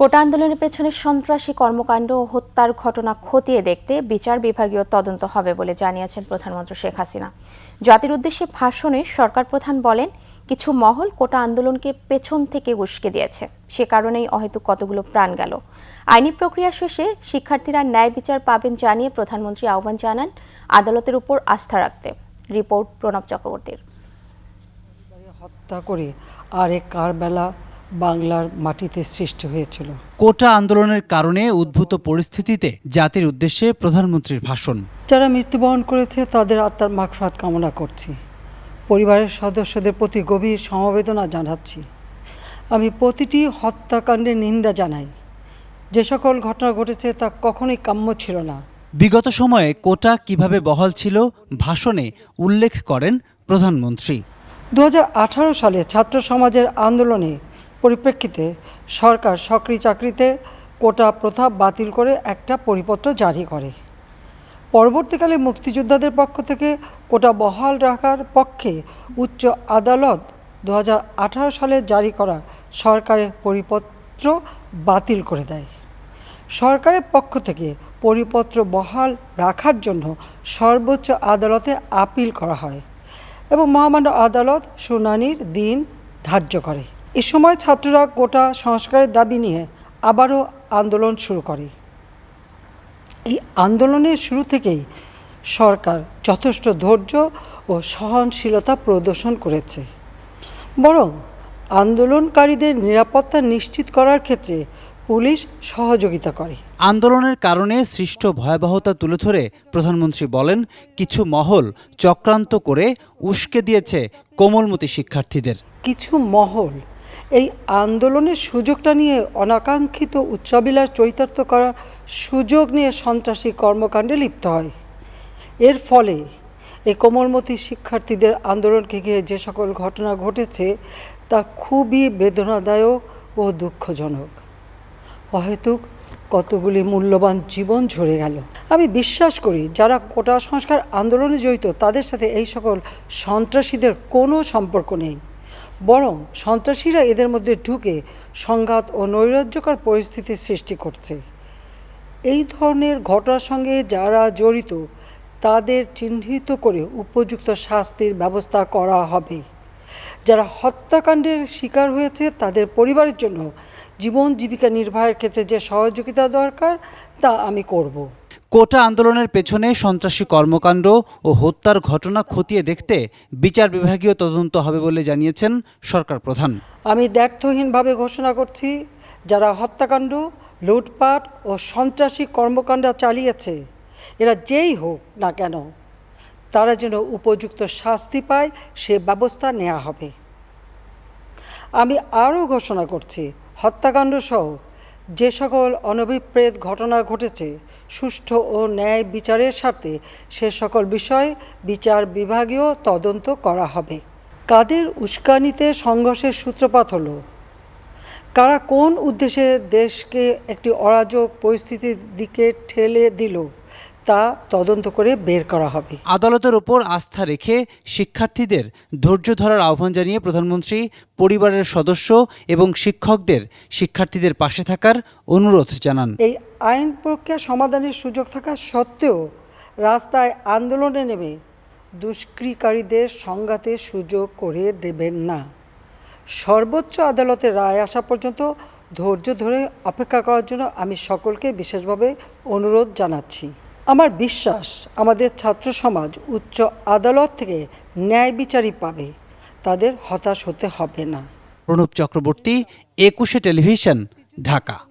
কোটা আন্দোলনের পেছনে সন্ত্রাসী কর্মকাণ্ড ও হত্যার ঘটনা খতিয়ে দেখতে বিচার বিভাগীয় তদন্ত হবে বলে জানিয়েছেন প্রধানমন্ত্রী শেখ হাসিনা। জাতির উদ্দেশ্যে ভাষণে সরকার প্রধান বলেন, কিছু মহল কোটা আন্দোলনকে পেছন থেকে উস্কে দিয়েছে। সে কারণেই অহেতুক কতগুলো প্রাণ গেল। আইনি প্রক্রিয়া শেষে শিক্ষার্থীরা ন্যায় বিচার পাবেন জানিয়ে প্রধানমন্ত্রী আহ্বান জানান আদালতের উপর আস্থা রাখতে। রিপোর্ট প্রণব চক্রবর্তীর। হত্যা করে আর আরেক কারবেলা বাংলার মাটিতে সৃষ্টি হয়েছিল। কোটা আন্দোলনের কারণে উদ্ভূত পরিস্থিতিতে জাতির উদ্দেশ্যে প্রধানমন্ত্রীর ভাষণ। যারা মৃত্যুবরণ করেছে তাদের আত্মার মাগফাত কামনা করছি। পরিবারের সদস্যদের প্রতি গভীর সমবেদনা জানাচ্ছি। আমি প্রতিটি হত্যাকাণ্ডের নিন্দা জানাই। যে সকল ঘটনা ঘটেছে তা কখনোই কাম্য ছিল না। বিগত সময়ে কোটা কীভাবে বহাল ছিল ভাষণে উল্লেখ করেন প্রধানমন্ত্রী। দু হাজার আঠারো সালে ছাত্র সমাজের আন্দোলনে পরিপ্রেক্ষিতে সরকার সক্রিয় চাকরিতে কোটা প্রথা বাতিল করে একটা পরিপত্র জারি করে। পরবর্তীকালে মুক্তিযোদ্ধাদের পক্ষ থেকে কোটা বহাল রাখার পক্ষে উচ্চ আদালত দু হাজার আঠারো সালে জারি করা সরকারের পরিপত্র বাতিল করে দেয়। সরকারের পক্ষ থেকে পরিপত্র বহাল রাখার জন্য সর্বোচ্চ আদালতে আপিল করা হয় এবং মহামান্য আদালত শুনানির দিন ধার্য করে। এ সময় ছাত্ররা গোটা সংস্কারের দাবি নিয়ে আবারও আন্দোলন শুরু করে। এই আন্দোলনের শুরু থেকেই সরকার যথেষ্ট ধৈর্য ও সহনশীলতা প্রদর্শন করেছে। বরং আন্দোলনকারীদের নিরাপত্তা নিশ্চিত করার ক্ষেত্রে পুলিশ সহযোগিতা করে। আন্দোলনের কারণে সৃষ্ট ভয়াবহতা তুলে ধরে প্রধানমন্ত্রী বলেন কিছু মহল চক্রান্ত করে উস্কে দিয়েছে কোমলমতি শিক্ষার্থীদের। কিছু মহল এই আন্দোলনের সুযোগটা নিয়ে অনাকাঙ্ক্ষিত উচ্চাবিলাস চরিতার্থ করার সুযোগ নিয়ে সন্ত্রাসী কর্মকাণ্ডে লিপ্ত হয়। এর ফলে এই কোমলমতি শিক্ষার্থীদের আন্দোলনকে ঘিরে যে সকল ঘটনা ঘটেছে, তা খুবই বেদনাদায়ক ও দুঃখজনক। অহেতুক কতগুলি মূল্যবান জীবন ঝরে গেল। আমি বিশ্বাস করি, যারা কোটা সংস্কার আন্দোলনে জড়িত, তাদের সাথে এই সকল সন্ত্রাসীদের কোনো সম্পর্ক নেই। বরং সন্ত্রাসীরা এদের মধ্যে ঢুকে সংঘাত ও নৈরাজ্যকর পরিস্থিতির সৃষ্টি করছে। এই ধরনের ঘটনার সঙ্গে যারা জড়িত, তাদের চিহ্নিত করে উপযুক্ত শাস্তির ব্যবস্থা করা হবে। যারা হত্যাকাণ্ডের শিকার হয়েছে, তাদের পরিবারের জন্য জীবন জীবিকা নির্বাহের ক্ষেত্রে যে সহযোগিতা দরকার, তা আমি করব। কোটা আন্দোলনের পেছনে সন্ত্রাসী কর্মকাণ্ড ও হত্যার ঘটনা খতিয়ে দেখতে বিচার বিভাগীয় তদন্ত হবে বলে জানিয়েছেন সরকার প্রধান। আমি দ্ব্যর্থহীনভাবে ঘোষণা করছি, যারা হত্যাকাণ্ড, লুটপাট ও সন্ত্রাসী কর্মকাণ্ড চালিয়েছে, এরা যেই হোক না কেন, তারা যেন উপযুক্ত শাস্তি পায়, সে ব্যবস্থা নেওয়া হবে। আমি আরও ঘোষণা করছি হত্যাকাণ্ড সহ যে সকল অনভিপ্রেত ঘটনা ঘটেছে, সুষ্ঠু ও ন্যায় বিচারের স্বার্থে সে সকল বিষয় বিচার বিভাগীয় তদন্ত করা হবে। কাদের উস্কানিতে সংঘর্ষের সূত্রপাত হলো? কারা কোন উদ্দেশ্যে দেশকে একটি অরাজক পরিস্থিতির দিকে ঠেলে দিল? তা তদন্ত করে বের করা হবে। আদালতের ওপর আস্থা রেখে শিক্ষার্থীদের ধৈর্য ধরার আহ্বান জানিয়ে প্রধানমন্ত্রী পরিবারের সদস্য এবং শিক্ষকদের শিক্ষার্থীদের পাশে থাকার অনুরোধ জানান। এই আইন প্রক্রিয়া সমাধানের সুযোগ থাকা সত্ত্বেও রাস্তায় আন্দোলনে নেমে দুষ্কৃকারীদের সংঘাতের সুযোগ করে দেবেন না। সর্বোচ্চ আদালতের রায় আসা পর্যন্ত ধৈর্য ধরে অপেক্ষা করার জন্য আমি সকলকে বিশেষভাবে অনুরোধ জানাচ্ছি। আমার বিশ্বাস, আমাদের ছাত্র সমাজ উচ্চ আদালত থেকে ন্যায় বিচারই পাবে। তাদের হতাশ হতে হবে না। প্রণব চক্রবর্তী, একুশে টেলিভিশন, ঢাকা।